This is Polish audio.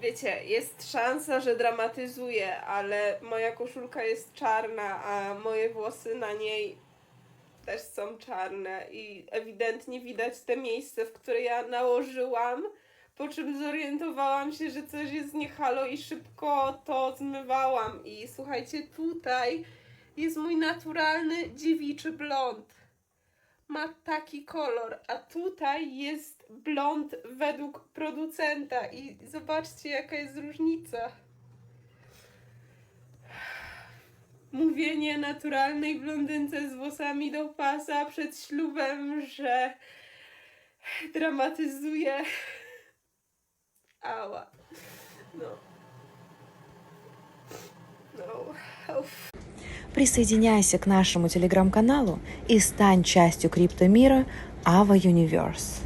wiecie, jest szansa, że dramatyzuję, ale moja koszulka jest czarna, a moje włosy na niej też są czarne i ewidentnie widać te miejsce, w które ja nałożyłam, po czym zorientowałam się, że coś jest nie halo i szybko to zmywałam i słuchajcie, tutaj jest mój naturalny dziewiczy blond. Ma taki kolor, a tutaj jest blond według producenta i zobaczcie jaka jest różnica. Mówienie naturalnej blondynce z włosami do pasa przed ślubem, że dramatyzuje. Ała. No. No. Uff. Присоединяйся к нашему телеграм-каналу и стань частью криптомира Ava Universe.